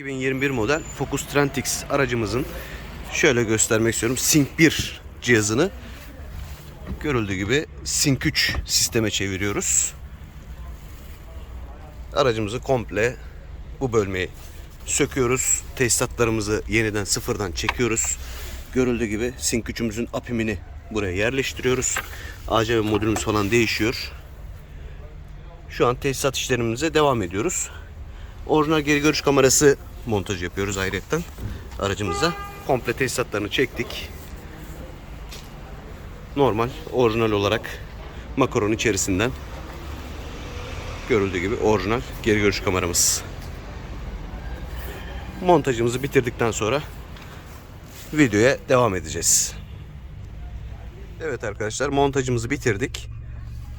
2021 model Focus Trendix aracımızın şöyle göstermek istiyorum. Sync 1 cihazını görüldüğü gibi Sync 3 sisteme çeviriyoruz. Aracımızı komple bu bölmeyi söküyoruz. Tesisatlarımızı yeniden sıfırdan çekiyoruz. Görüldüğü gibi Sync 3'ümüzün apimini buraya yerleştiriyoruz. ACV modülümüz falan değişiyor. Şu an tesisat işlemimize devam ediyoruz. Orijinal geri görüş kamerası montaj yapıyoruz ayrıca aracımıza. Komple tesisatlarını çektik. Normal, orijinal olarak makaron içerisinden görüldüğü gibi orijinal geri görüş kameramız. Montajımızı bitirdikten sonra videoya devam edeceğiz. Evet arkadaşlar montajımızı bitirdik.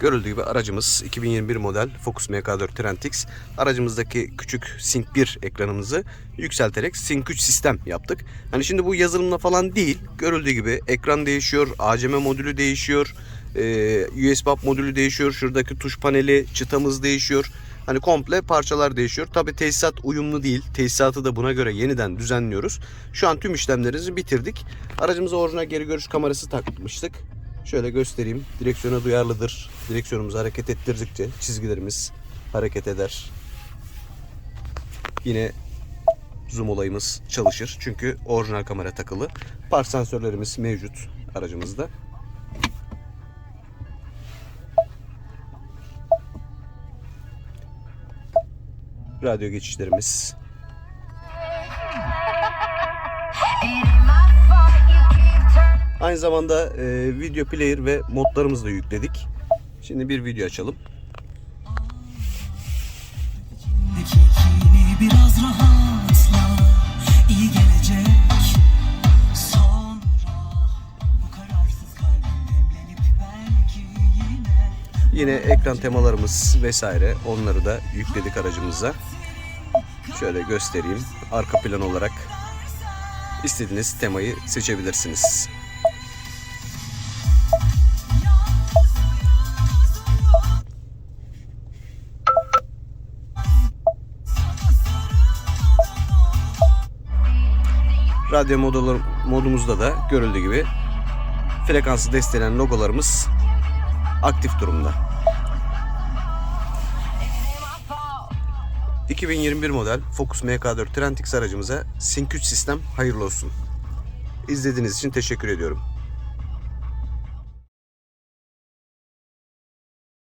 Görüldüğü gibi aracımız 2021 model Focus MK4 Trendix. Aracımızdaki küçük Sync 1 ekranımızı yükselterek Sync 3 sistem yaptık. Hani şimdi bu yazılımla falan değil. Görüldüğü gibi ekran değişiyor, ACM modülü değişiyor, e, USB hub modülü değişiyor. Şuradaki tuş paneli, çıtamız değişiyor. Hani komple parçalar değişiyor. Tabi tesisat uyumlu değil. Tesisatı da buna göre yeniden düzenliyoruz. Şu an tüm işlemlerimizi bitirdik. Aracımıza orijinal geri görüş kamerası takmıştık. Şöyle göstereyim. Direksiyona duyarlıdır. Direksiyonumuzu hareket ettirdikçe çizgilerimiz hareket eder. Yine zoom olayımız çalışır. Çünkü orijinal kamera takılı. Park sensörlerimiz mevcut aracımızda. Radyo geçişlerimiz. Aynı zamanda e, video player ve modlarımızı da yükledik. Şimdi bir video açalım. Biraz rahatla iyi gelecek Yine ekran temalarımız vesaire onları da yükledik aracımıza. Şöyle göstereyim. Arka plan olarak istediğiniz temayı seçebilirsiniz. Radyo modular, modumuzda da görüldüğü gibi frekansı desteklenen logolarımız aktif durumda. 2021 model Focus MK4 Trendix aracımıza Sync 3 sistem hayırlı olsun. İzlediğiniz için teşekkür ediyorum.